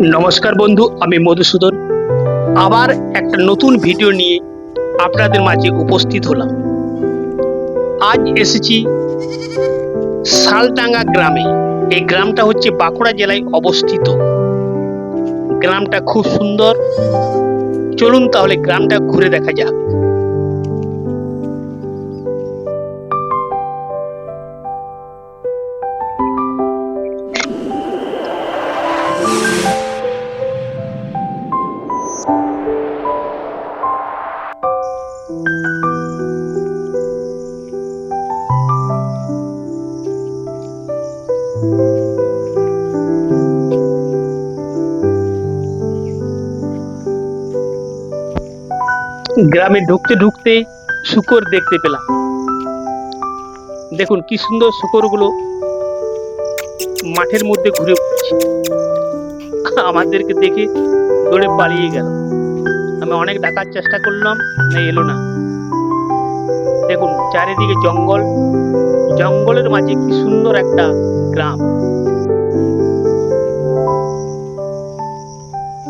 নমস্কার বন্ধু, আমি মধুসূদন। আবার একটা নতুন ভিডিও নিয়ে আপনাদের মাঝে উপস্থিত হলাম। আজ এসেছি শালটাঙ্গা গ্রামে। এই গ্রামটা হচ্ছে বাঁকুড়া জেলায় অবস্থিত। গ্রামটা খুব সুন্দর। চলুন তাহলে গ্রামটা ঘুরে দেখা যাক। গ্রামে ঢুকতে ঢুকতে শুকর দেখতে পেলাম। দেখুন কি সুন্দর শুকরগুলো মাঠের মধ্যে ঘুরে উঠছে আমাদেরকে দেখে দৌড়ে পালিয়ে গেল। আমি অনেক ডাকার চেষ্টা করলাম না এলো না। দেখুন, চারিদিকে জঙ্গল। জঙ্গলের মাঝে কি সুন্দর একটা গ্রাম।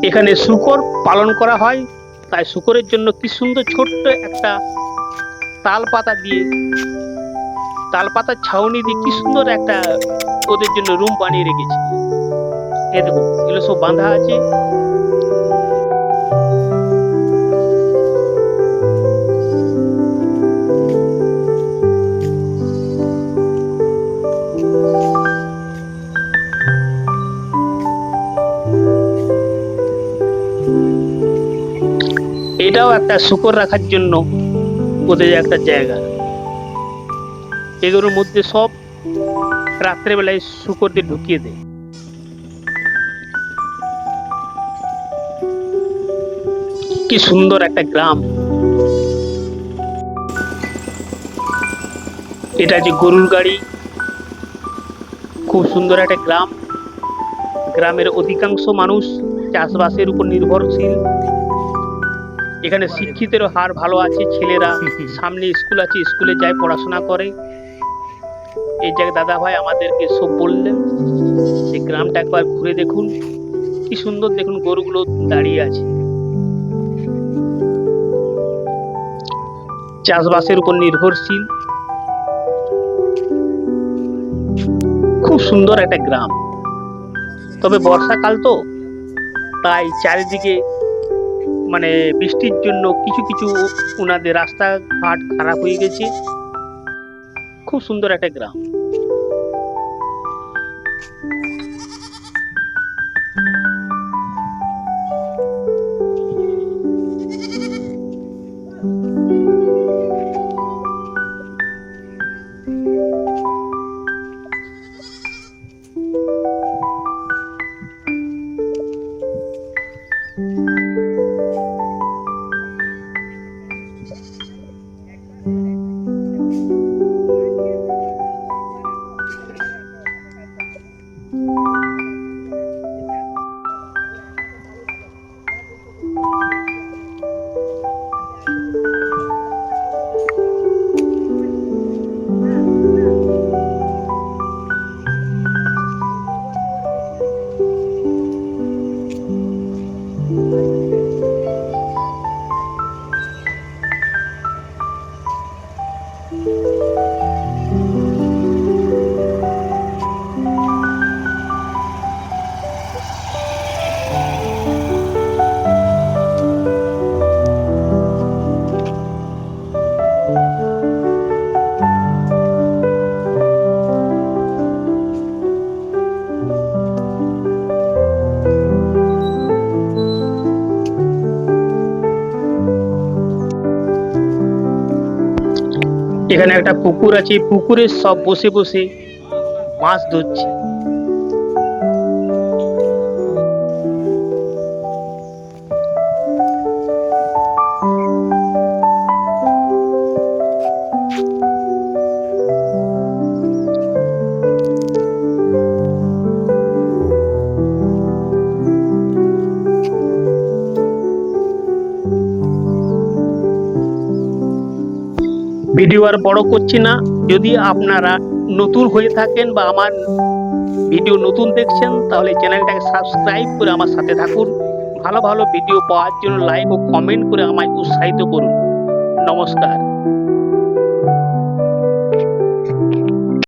এখানে শুকর পালন করা হয়। তাই শুকরের জন্য কি সুন্দর ছোট্ট একটা তাল পাতা দিয়ে তাল পাতার ছাউনি দিয়ে কি সুন্দর একটা ওদের জন্য রুম বানিয়ে রেখেছে। এ দেখুন, এগুলো সব বাঁধা আছে। এটাও একটা শুকর রাখার জন্য ওদের একটা জায়গা। এগুলোর মধ্যে সব রাত্রেবেলায় শুকরদের ঢুকিয়ে দেয়। কি সুন্দর একটা গ্রাম। এটা যে গরুর গাড়ি, খুব সুন্দর একটা গ্রাম। গ্রামের অধিকাংশ মানুষ চাষবাসের উপর নির্ভরশীল। এখানে শিক্ষিতেরও হার ভালো আছে, ছেলেরা সামনে স্কুল আছে, স্কুলে যায় পড়াশোনা করে। এই জায়গায় দাদা ভাই আমাদেরকে সব বললেন, যে গ্রামটা একবার ঘুরে দেখুন, কি সুন্দর দেখুন গরুগুলো দাঁড়িয়ে আছে। চাষবাসের উপর নির্ভরশীল। খুব সুন্দর একটা গ্রাম। তবে বর্ষাকাল তো, তাই চারিদিকে মানে বৃষ্টির জন্য কিছু কিছু ওনাদের রাস্তাঘাট খারাপ হয়ে গেছে। খুব সুন্দর একটা গ্রাম। এখানে একটা পুকুর আছে পুকুরে সব বসে বসে মাছ ধরছে। ভিডিও আর বড় করছি না। যদি আপনারা নতুন হয়ে থাকেন বা আমার ভিডিও নতুন দেখছেন, তাহলে চ্যানেলটাকে সাবস্ক্রাইব করে আমার সাথে থাকুন। ভালো ভালো ভিডিও পাওয়ার জন্য লাইক ও কমেন্ট করে আমায় উৎসাহিত করুন। নমস্কার।